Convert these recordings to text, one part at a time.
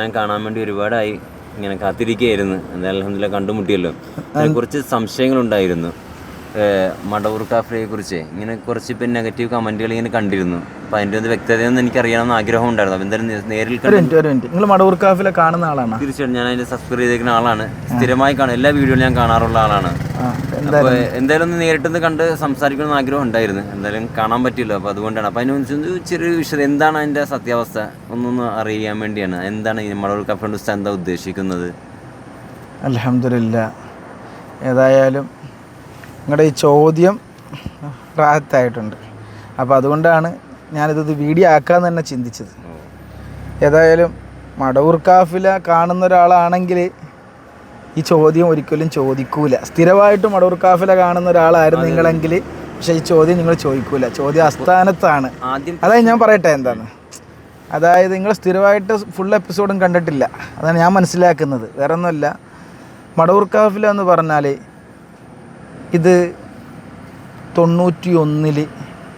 ഞാൻ കാണാൻ വേണ്ടി ഒരുപാടായി ഇങ്ങനെ കാത്തിരിക്കുകയായിരുന്നു. എന്തായാലും കണ്ടുമുട്ടിയല്ലോ. കുറച്ച് സംശയങ്ങളുണ്ടായിരുന്നു. മടവൂർ കാഫിയെ കുറിച്ച് ഇങ്ങനെ കുറച്ച് ഇപ്പം നെഗറ്റീവ് കമന്റുകൾ ഇങ്ങനെ കണ്ടിരുന്നു. അപ്പം അതിന്റെ ഒന്ന് വ്യക്തതയൊന്നും എനിക്ക് അറിയണമെന്ന് ആഗ്രഹം ഉണ്ടായിരുന്നു. അപ്പം എന്തായാലും നേരിൽ ഒരു ഒരു നിങ്ങൾ മടവൂർ കാഫിലെ കാണുന്ന ആളാണ്? തീർച്ചയായിട്ടും ഞാൻ അതിന്റെ സബ്സ്ക്രൈബ് ചെയ്തേക്കുന്ന ആളാണ്. സ്ഥിരമായി കാണും. എല്ലാ വീഡിയോയിലും ഞാൻ കാണാറുള്ള ആളാണ്. അപ്പോൾ എന്തായാലും. ഒന്ന് നേരിട്ടൊന്ന് കണ്ട് സംസാരിക്കണമെന്ന് ആഗ്രഹം ഉണ്ടായിരുന്നു. എന്തായാലും കാണാൻ പറ്റില്ല അപ്പോൾ അതുകൊണ്ടാണ്. അപ്പോൾ അതിനൊന്ന് ചെറിയ വിഷയം. എന്താണ് അതിന്റെ സത്യാവസ്ഥ? ഒന്നൊന്ന് അറിയാൻ വേണ്ടിയാണ്. എന്താണ് ഈ മടവൂർ കാഫിന്റെ ഉസ്താദ് എന്താ ഉദ്ദേശിക്കുന്നത്? അലഹമില്ല ഏതായാലും നിങ്ങളുടെ ഈ ചോദ്യം റാഹത്തായിട്ടുണ്ട്. അപ്പോൾ അതുകൊണ്ടാണ് ഞാനിത് വീഡിയോ ആക്കാൻ തന്നെ ചിന്തിച്ചത്. ഏതായാലും മടവൂർ കാഫില കാണുന്ന ഒരാളാണെങ്കിൽ ഈ ചോദ്യം ഒരിക്കലും ചോദിക്കൂല. സ്ഥിരമായിട്ട് മടവൂർ കാഫില കാണുന്ന ഒരാളായിരുന്നു നിങ്ങളെങ്കിൽ പക്ഷേ ഈ ചോദ്യം നിങ്ങൾ ചോദിക്കൂല. ചോദ്യം അസ്ഥാനത്താണ്. അതായത് ഞാൻ പറയട്ടെ എന്താണ്? അതായത് നിങ്ങൾ സ്ഥിരമായിട്ട് ഫുൾ എപ്പിസോഡും കണ്ടിട്ടില്ല. അതാണ് ഞാൻ മനസ്സിലാക്കുന്നത്. വേറെ ഒന്നുമല്ല മടവൂർ കാഫില എന്ന് പറഞ്ഞാൽ ഇത് തൊണ്ണൂറ്റി ഒന്നിൽ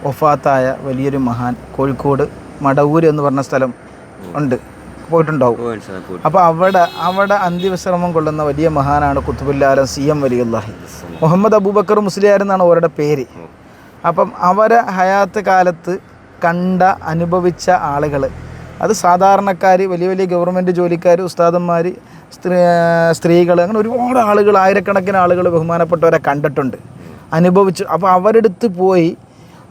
ഒഫാത്തായ വലിയൊരു മഹാൻ കോഴിക്കോട് മടവൂർ എന്ന് പറഞ്ഞ സ്ഥലം ഉണ്ട്. പോയിട്ടുണ്ടാവും. അപ്പോൾ അവിടെ അവിടെ അന്ത്യവിശ്രമം കൊള്ളുന്ന വലിയ മഹാനാണ് കുത്തുബുല്ലാലം സി എം വലിയുല്ലാഹി മുഹമ്മദ് അബൂബക്കർ മുസ്ലിയാർ എന്നാണ് അവരുടെ പേര് അപ്പം അവരെ ഹയാത്ത് കാലത്ത് കണ്ട അനുഭവിച്ച ആളുകൾ അത് സാധാരണക്കാർ വലിയ വലിയ ഗവൺമെന്റ് ജോലിക്കാർ ഉസ്താദന്മാർ സ്ത്രീ സ്ത്രീകൾ അങ്ങനെ ഒരുപാട് ആളുകൾ ആയിരക്കണക്കിന് ആളുകൾ ബഹുമാനപ്പെട്ടവരെ കണ്ടിട്ടുണ്ട്. അനുഭവിച്ചു അപ്പോൾ അവരെടുത്ത് പോയി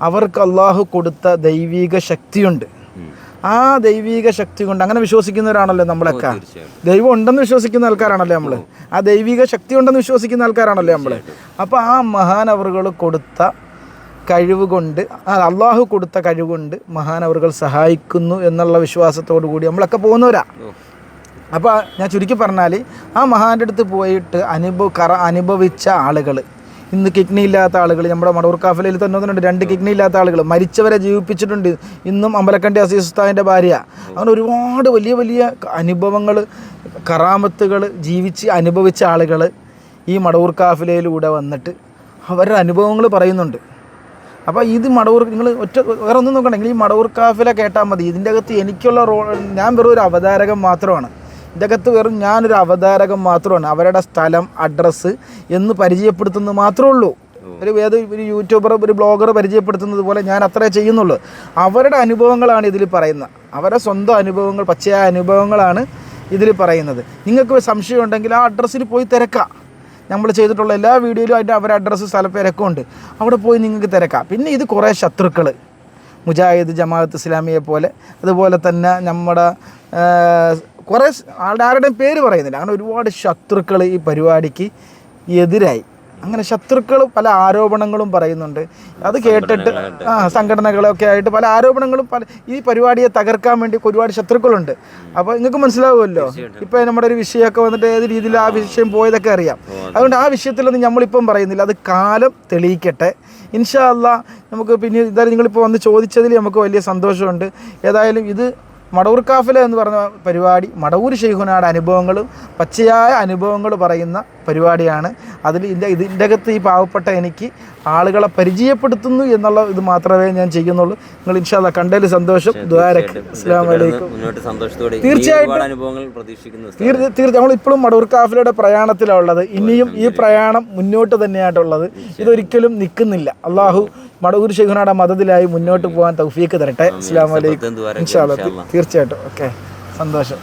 അവർക്ക് അള്ളാഹു കൊടുത്ത ദൈവീക ശക്തിയുണ്ട്. ആ ദൈവീക ശക്തി കൊണ്ട് അങ്ങനെ വിശ്വസിക്കുന്നവരാണല്ലോ നമ്മളൊക്കെ. ദൈവം ഉണ്ടെന്ന് വിശ്വസിക്കുന്ന ആൾക്കാരാണല്ലോ നമ്മൾ ആ ദൈവിക ശക്തി ഉണ്ടെന്ന് വിശ്വസിക്കുന്ന ആൾക്കാരാണല്ലോ നമ്മൾ അപ്പോൾ ആ മഹാനവറുകൾ കൊടുത്ത കഴിവ് കൊണ്ട് ആ അള്ളാഹു കൊടുത്ത കഴിവ് കൊണ്ട് മഹാനവറുകൾ സഹായിക്കുന്നു എന്നുള്ള വിശ്വാസത്തോടു കൂടി നമ്മളൊക്കെ പോകുന്നവരാ. അപ്പോൾ ഞാൻ ചുരുക്കി പറഞ്ഞാൽ ആ മഹാന്റെ അടുത്ത് പോയിട്ട് അനുഭവ കറ അനുഭവിച്ച ആളുകൾ ഇന്ന് കിഡ്നി ഇല്ലാത്ത ആളുകൾ നമ്മുടെ മടൂർ കാഫലയിൽ തന്നെ ഒന്നുണ്ട് രണ്ട് കിഡ്നി ഇല്ലാത്ത ആളുകൾ മരിച്ചവരെ ജീവിപ്പിച്ചിട്ടുണ്ട്. ഇന്നും അമ്പലക്കണ്ടി അസീസ് ഉസ്താവിന്റെ ഭാര്യ. അങ്ങനെ ഒരുപാട് വലിയ വലിയ അനുഭവങ്ങൾ കറാമത്തുകൾ ജീവിച്ച് അനുഭവിച്ച ആളുകൾ ഈ മടവൂർ കാഫിലയിലൂടെ വന്നിട്ട് അവരുടെ അനുഭവങ്ങൾ പറയുന്നുണ്ട്. അപ്പോൾ ഇത് മടവൂർ നിങ്ങൾ ഒറ്റ വേറെ ഒന്നും നോക്കണമെങ്കിൽ ഈ മടവൂർ കാഫില കേട്ടാൽ മതി. ഇതിന്റെ അകത്ത് എനിക്കുള്ള റോൾ ഞാൻ വെറും ഒരു അവതാരകൻ മാത്രമാണ്. ഇതിന്റെ അകത്ത് വെറും ഞാനൊരു അവതാരകം മാത്രമാണ്. അവരുടെ സ്ഥലം അഡ്രസ്സ് എന്ന് പരിചയപ്പെടുത്തുന്നത് മാത്രമേ ഉള്ളൂ. ഒരു ഏത് ഒരു യൂട്യൂബർ ഒരു ബ്ലോഗർ പരിചയപ്പെടുത്തുന്നത് പോലെ ഞാൻ അത്രേ ചെയ്യുന്നുള്ളൂ. അവരുടെ അനുഭവങ്ങളാണ് ഇതിൽ പറയുന്നത് അവരുടെ സ്വന്തം അനുഭവങ്ങൾ പച്ചയായ അനുഭവങ്ങളാണ് ഇതിൽ പറയുന്നത്. നിങ്ങൾക്ക് സംശയം ഉണ്ടെങ്കിൽ ആ അഡ്രസ്സിൽ പോയി തിരക്കാം. നമ്മൾ ചെയ്തിട്ടുള്ള എല്ലാ വീഡിയോയിലും അതിന്റെ അവരുടെ അഡ്രസ്സ് സ്ഥലപ്പേരൊക്കെ ഉണ്ട്. അവിടെ പോയി നിങ്ങൾക്ക് തിരക്കാം. പിന്നെ ഇത് കുറേ ശത്രുക്കൾ. മുജാഹിദ് ജമാഅത്ത് ഇസ്ലാമിയെ പോലെ. അതുപോലെ തന്നെ നമ്മുടെ കുറേ ആളുടെ ആരുടെയും പേര് പറയുന്നില്ല. അങ്ങനെ ഒരുപാട് ശത്രുക്കൾ ഈ പരിപാടിക്ക് എതിരായി. അങ്ങനെ ശത്രുക്കൾ പല ആരോപണങ്ങളും പറയുന്നുണ്ട്. അത് കേട്ടിട്ട് ആ സംഘടനകളൊക്കെ ആയിട്ട് പല ആരോപണങ്ങളും പല ഈ പരിപാടിയെ തകർക്കാൻ വേണ്ടി ഒരുപാട് ശത്രുക്കളുണ്ട്. അപ്പോൾ നിങ്ങൾക്ക് മനസ്സിലാവുമല്ലോ? ഇപ്പോൾ നമ്മുടെ ഒരു വിഷയമൊക്കെ വന്നിട്ട് ഏത് രീതിയിൽ ആ വിഷയം പോയതൊക്കെ അറിയാം. അതുകൊണ്ട് ആ വിഷയത്തിലൊന്നും നമ്മളിപ്പം പറയുന്നില്ല. അത് കാലം തെളിയിക്കട്ടെ. ഇൻഷാ അല്ല നമുക്ക് പിന്നെ ഇതായാലും നിങ്ങളിപ്പോൾ വന്ന് ചോദിച്ചതിൽ നമുക്ക് വലിയ സന്തോഷമുണ്ട്. ഏതായാലും ഇത് മടവൂർ കാഫില എന്ന് പറഞ്ഞ പരിപാടി മടവൂർ ഷെയ്ഖുനാട് അനുഭവങ്ങൾ പച്ചയായ അനുഭവങ്ങൾ പറയുന്ന പരിപാടിയാണ്. അതിൽ ഇതിന്റെ അകത്ത് ഈ പാവപ്പെട്ട എനിക്ക് ആളുകളെ പരിചയപ്പെടുത്തുന്നു എന്നുള്ള ഇത് മാത്രമേ ഞാൻ ചെയ്യുന്നുള്ളൂ. നിങ്ങൾ ഇൻഷാല്ല കണ്ടതിൽ സന്തോഷം. ദ്വാരക്ക് വലൈക്കും തീർച്ചയായിട്ടും. ഒരുപാട് അനുഭവങ്ങൾ പ്രതീക്ഷിക്കുന്നു ഉസ്താദ്. തീർച്ച തീർച്ച നമ്മളിപ്പോഴും മടവൂർ കാഫിലയുടെ പ്രയാണത്തിലാണ് ഉള്ളത്. ഇനിയും ഈ പ്രയാണം മുന്നോട്ട് തന്നെയായിട്ടുള്ളത് ഇതൊരിക്കലും നിൽക്കുന്നില്ല. അള്ളാഹു മടൂർ ഷെയ്ഖുനാട മതത്തിലായി മുന്നോട്ട് പോകാൻ തൗഫീക്ക് തരട്ടെ. അസ്സാം വലൈക്കും ഇൻഷാല്ല ഇൻഷാ അല്ലാ. തീർച്ചയായിട്ടും. ഓക്കെ. സന്തോഷം.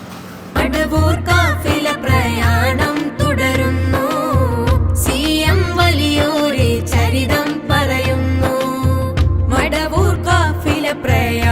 Ja prejem.